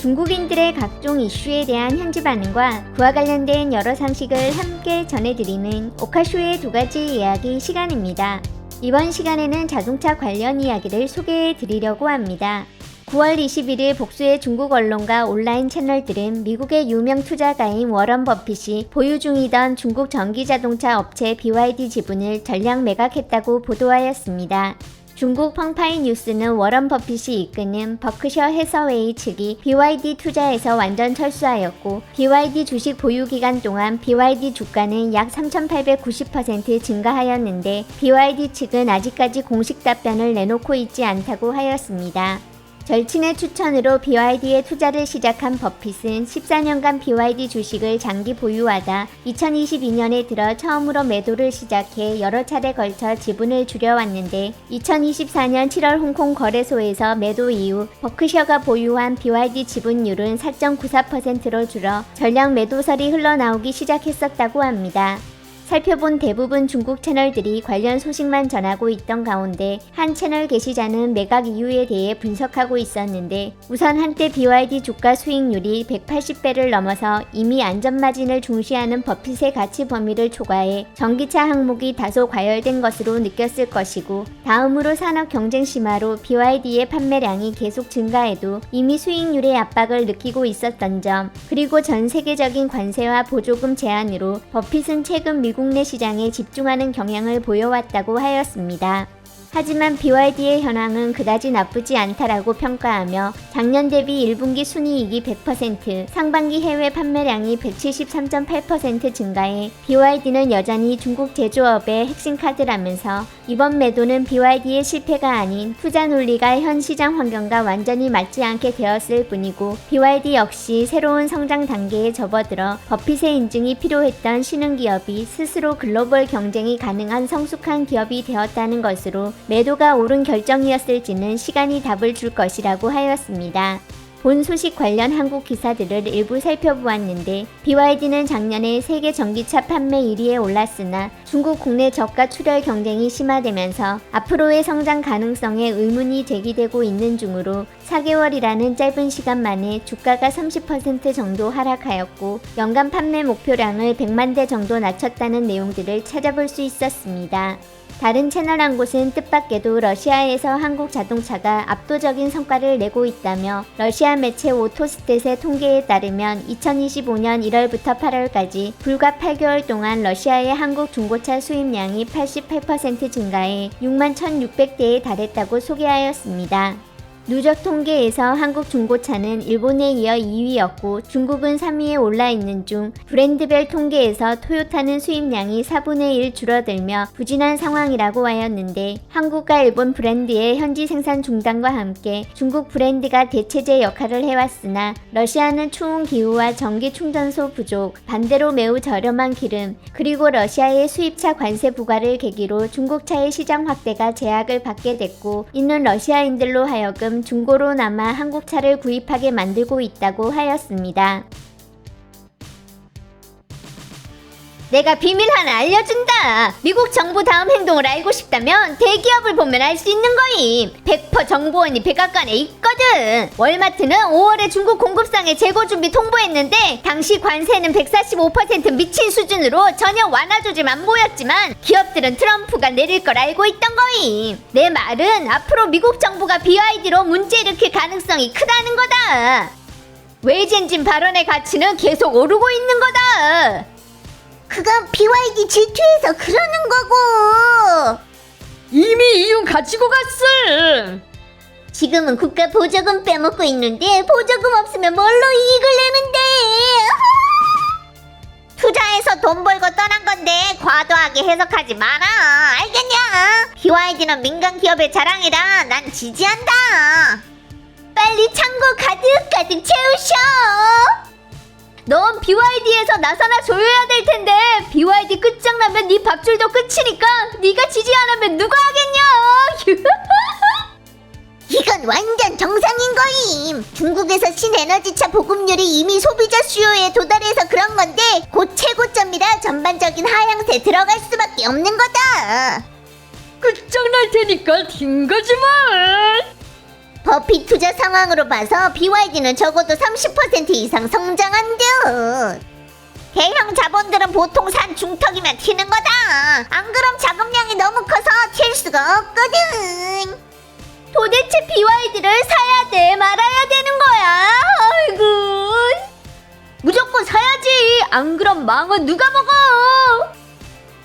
중국인들의 각종 이슈에 대한 현지 반응과 그와 관련된 여러 상식을 함께 전해드리는 오카쇼의 두 가지 이야기 시간입니다. 이번 시간에는 자동차 관련 이야기를 소개해 드리려고 합니다. 9월 21일 복수의 중국 언론과 온라인 채널들은 미국의 유명 투자가인 워런 버핏이 보유 중이던 중국 전기자동차 업체 BYD 지분을 전량 매각했다고 보도하였습니다. 중국 펑파이 뉴스는 워런 버핏이 이끄는 버크셔 해서웨이 측이 BYD 투자에서 완전 철수하였고 BYD 주식 보유 기간 동안 BYD 주가는 약 3,890% 증가하였는데 BYD 측은 아직까지 공식 답변을 내놓고 있지 않다고 하였습니다. 절친의 추천으로 BYD에 투자를 시작한 버핏은 14년간 BYD 주식을 장기 보유하다 2022년에 들어 처음으로 매도를 시작해 여러 차례 걸쳐 지분을 줄여왔는데 2024년 7월 홍콩 거래소에서 매도 이후 버크셔가 보유한 BYD 지분율은 4.94%로 줄어 전량 매도설이 흘러나오기 시작했었다고 합니다. 살펴본 대부분 중국 채널들이 관련 소식만 전하고 있던 가운데 한 채널 게시자는 매각 이유에 대해 분석하고 있었는데 우선 한때 BYD 주가 수익률이 180배를 넘어서 이미 안전마진을 중시하는 버핏의 가치 범위를 초과해 전기차 항목이 다소 과열된 것으로 느꼈을 것이고 다음으로 산업 경쟁 심화로 BYD의 판매량이 계속 증가해도 이미 수익률의 압박을 느끼고 있었던 점 그리고 전 세계적인 관세와 보조금 제한으로 버핏은 최근 미국 내 시장에 집중하는 경향을 보여왔다고 하였습니다. 하지만 BYD의 현황은 그다지 나쁘지 않다라고 평가하며 작년 대비 1분기 순이익이 100%, 상반기 해외 판매량이 173.8% 증가해 BYD는 여전히 중국 제조업의 핵심 카드라면서 이번 매도는 BYD의 실패가 아닌 투자 논리가 현 시장 환경과 완전히 맞지 않게 되었을 뿐이고 BYD 역시 새로운 성장 단계에 접어들어 버핏의 인증이 필요했던 신흥 기업이 스스로 글로벌 경쟁이 가능한 성숙한 기업이 되었다는 것으로 매도가 옳은 결정이었을지는 시간이 답을 줄 것이라고 하였습니다. 본 소식 관련 한국 기사들을 일부 살펴보았는데 BYD는 작년에 세계 전기차 판매 1위에 올랐으나 중국 국내 저가 출혈 경쟁이 심화되면서 앞으로의 성장 가능성에 의문이 제기되고 있는 중으로 4개월이라는 짧은 시간 만에 주가가 30% 정도 하락하였고 연간 판매 목표량을 100만 대 정도 낮췄다는 내용들을 찾아볼 수 있었습니다. 다른 채널 한 곳은 뜻밖에도 러시아에서 한국 자동차가 압도적인 성과를 내고 있다며 러시아 매체 오토스탯의 통계에 따르면 2025년 1월부터 8월까지 불과 8개월 동안 러시아의 한국 중고차 수입량이 88% 증가해 6만 1,600대에 달했다고 소개하였습니다. 누적 통계에서 한국 중고차는 일본에 이어 2위였고 중국은 3위에 올라 있는 중 브랜드별 통계에서 토요타는 수입량이 4분의 1 줄어들며 부진한 상황이라고 하였는데 한국과 일본 브랜드의 현지 생산 중단과 함께 중국 브랜드가 대체제 역할을 해왔으나 러시아는 추운 기후와 전기 충전소 부족, 반대로 매우 저렴한 기름, 그리고 러시아의 수입차 관세 부과를 계기로 중국차의 시장 확대가 제약을 받게 됐고 이는 러시아인들로 하여금 중고로 남아 한국차를 구입하게 만들고 있다고 하였습니다. 내가 비밀 하나 알려준다. 미국 정부 다음 행동을 알고 싶다면 대기업을 보면 알 수 있는 거임. 100% 정보원이 백악관에 있거든. 월마트는 5월에 중국 공급상의 재고 준비 통보했는데 당시 관세는 145% 미친 수준으로 전혀 완화 조짐 안 보였지만 기업들은 트럼프가 내릴 걸 알고 있던 거임. 내 말은 앞으로 미국 정부가 BYD로 문제 일으킬 가능성이 크다는 거다. 외젠진 발언의 가치는 계속 오르고 있는 거다. 그건 BYD 질투해서 그러는 거고. 이미 이윤 가지고 갔음. 지금은 국가 보조금 빼먹고 있는데 보조금 없으면 뭘로 이익을 내는데? 투자해서 돈 벌고 떠난 건데 과도하게 해석하지 마라. 알겠냐? BYD는 민간 기업의 자랑이라 난 지지한다. 빨리 창고 가득가득 채우셔. 넌 BYD에서 나서나 줘야 될 텐데 BYD 끝장나면 네 밥줄도 끝이니까 네가 지지 안 하면 누가 하겠냐? 이건 완전 정상인 거임. 중국에서 신에너지차 보급률이 이미 소비자 수요에 도달해서 그런 건데 곧 최고점이라 전반적인 하향세 들어갈 수밖에 없는 거다. 끝장날 테니까 딩가지 마. 버피 투자 상황으로 봐서 BYD는 적어도 30% 이상 성장한 듯. 대형 자본들은 보통 산 중턱이면 튀는 거다. 안 그럼 자금량이 너무 커서 튈 수가 없거든. 도대체 BYD를 사야 돼 말아야 되는 거야 아이고 무조건 사야지 안 그럼 망은 누가 먹어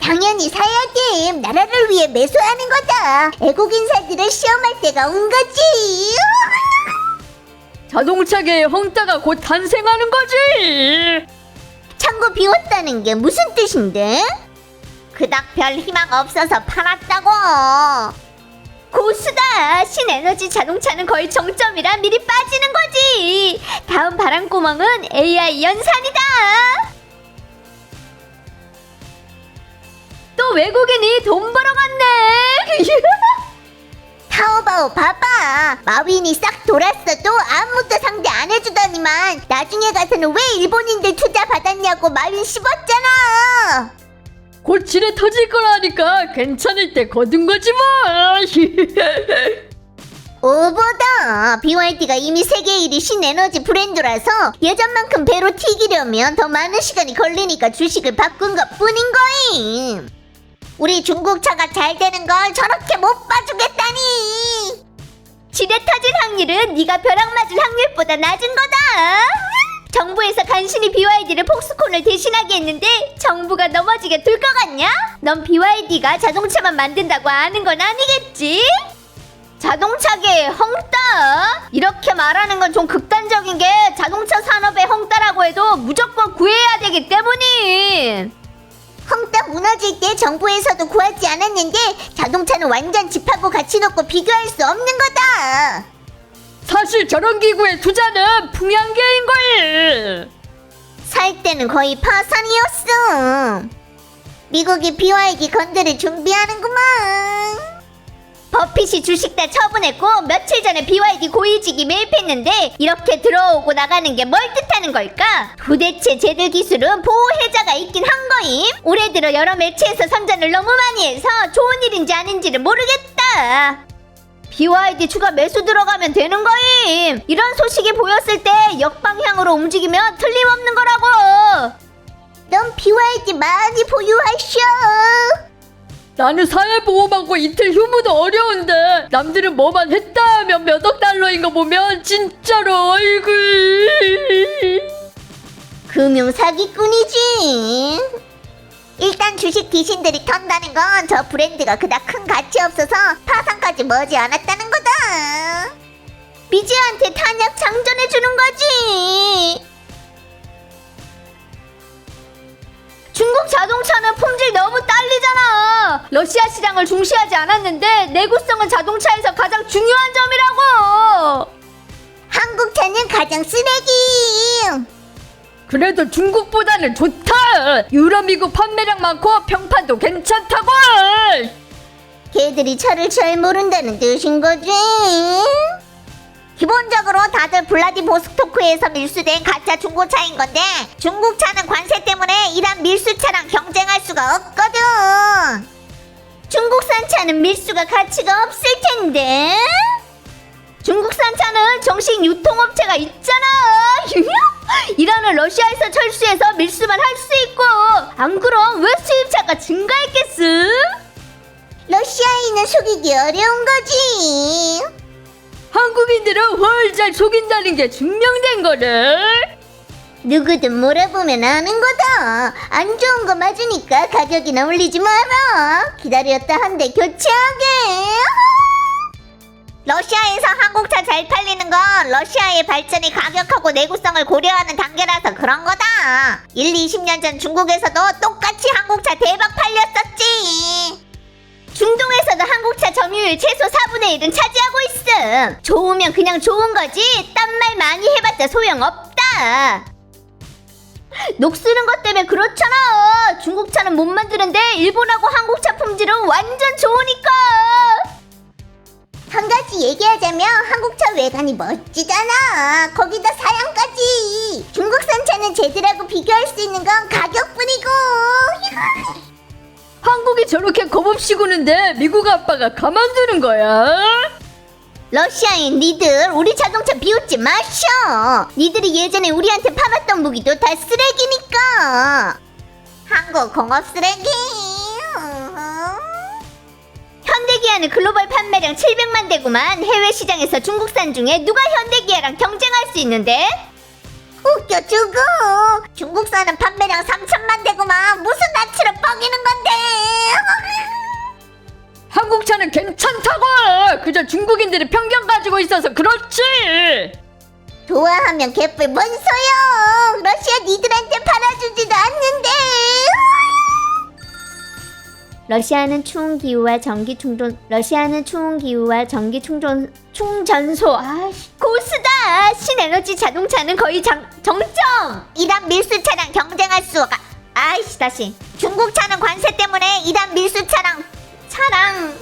당연히 사야 돼. 나라를 위해 매수하는 거다. 애국 인사들을 시험할 때가 온 거지. 자동차계의 헝따가 곧 탄생하는 거지. 창고 비웠다는 게 무슨 뜻인데? 그닥 별 희망 없어서 팔았다고. 고수다 신에너지 자동차는 거의 정점이라 미리 빠지는 거지 다음 바람구멍은 AI 연산이다 외국인이 돈 벌어 갔네 타오바오 봐봐. 마윈이 싹 돌았어도 아무도 상대 안 해주더니만 나중에 가서는 왜 일본인들 투자 받았냐고 마윈 씹었잖아. 곧 지뢰 터질 거라니까 괜찮을 때 거둔 거지 뭐. 오보다 BYD가 이미 세계 1위 신에너지 브랜드라서 예전만큼 배로 튀기려면 더 많은 시간이 걸리니까 주식을 바꾼 것 뿐인 거임. 우리 중국차가 잘 되는 걸 저렇게 못 봐주겠다니. 지뢰 터질 확률은 네가 벼락 맞을 확률보다 낮은 거다 정부에서 간신히 BYD를 폭스콘을 대신하게 했는데 정부가 넘어지게 둘 것 같냐? 넌 BYD가 자동차만 만든다고 아는 건 아니겠지? 자동차계 헝따 이렇게 말하는 건 좀 극단적인 게 자동차 산업의 헝따라고 해도 무조건 구해야 되기 때문임 헝따 무너질 때 정부에서도 구하지 않았는데 자동차는 완전 집하고 같이 놓고 비교할 수 없는 거다. 사실 저런 기구의 투자는 풍향계인 걸. 살 때는 거의 파산이었어. 미국이 BYD 건드릴 준비하는구만. 버핏이 주식 다 처분했고 며칠 전에 BYD 고위직이 매입했는데 이렇게 들어오고 나가는 게뭘뜻 하는 걸까? 도대체 쟤들 기술은 보호해자가 있긴 한 거임? 올해 들어 여러 매체에서 선전을 너무 많이 해서 좋은 일인지 아닌지를 모르겠다. BYD 추가 매수 들어가면 되는 거임. 이런 소식이 보였을 때 역방향으로 움직이면 틀림없는 거라고. 넌 BYD 많이 보유하셔. 나는 사회보험하고 이틀 휴무도 어려운데 남들은 뭐만 했다 하면 몇억 달러인 거 보면 진짜로 아이고 금융 사기꾼이지. 일단 주식 귀신들이 턴다는 건 저 브랜드가 그닥 큰 가치 없어서 파산까지 머지 않았다는 거다. 미지한테 탄약 장전해 주는 거지. 중국 자동차는 품질 너무 딸리잖아. 러시아 시장을 중시하지 않았는데 내구성은 자동차에서 가장 중요한 점이라고. 한국 차는 가장 쓰레기. 그래도 중국보다는 좋다 유럽 미국 판매량 많고 평판도 괜찮다고 걔들이 차를 잘 모른다는 뜻인 거지. 기본적으로 다들 블라디보스토크에서 밀수된 가짜 중고차인 건데 중국차는 관세 때문에 이란 밀수차랑 경쟁할 수가 없거든. 중국산 차는 밀수가 가치가 없을 텐데. 중국산 차는 정식 유통업체가 있잖아. 이란은 러시아에서 철수해서 밀수만 할 수 있고 안 그럼 왜 수입차가 증가했겠음? 러시아인은 속이기 어려운 거지. 한국인들은 훨잘 속인다는 게 증명된 거를 누구든 물어보면 아는 거다. 안 좋은 거 맞으니까 가격이나 올리지 마라. 기다렸다 한대 교체하게. 러시아에서 한국차 잘 팔리는 건 러시아의 발전이 가격하고 내구성을 고려하는 단계라서 그런 거다. 1, 20년 전 중국에서도 똑같이 한국차 대박 팔렸었지. 중동에서도 한국차 점유율 최소 4분의 1은 차지하고 있음. 좋으면 그냥 좋은 거지. 딴 말 많이 해봤자 소용없다. 녹 쓰는 것 때문에 그렇잖아. 중국차는 못 만드는데 일본하고 한국차 품질은 완전 좋으니까. 한 가지 얘기하자면 한국차 외관이 멋지잖아. 거기다 사양까지. 중국산 차는 쟤들하고 비교할 수 있는 건 가격뿐이고. 한국이 저렇게 겁없이 구는데 미국 아빠가 가만두는 거야 러시아인 니들 우리 자동차 비웃지 마셔. 니들이 예전에 우리한테 팔았던 무기도 다 쓰레기니까. 한국 공업 쓰레기. 현대기아는 글로벌 판매량 700만 대구만 해외 시장에서 중국산 중에 누가 현대기아랑 경쟁할 수 있는데? 웃겨 죽어. 중국산은 판매량 3천만 대구만 괜찮다고. 그저 중국인들이 편견 가지고 있어서 그렇지. 좋아하면 개뿔 뭔 소용. 러시아 니들한테 팔아주지도 않는데. 러시아는 추운 기후와 전기 충전 러시아는 추운 기후와 전기 충전 충전소 아 고수다 신에너지 자동차는 거의 장, 정점 이란 밀수차랑 경쟁할 수가. 아이씨 다시. 중국 차는 관세 때문에 이란 밀수차랑 차랑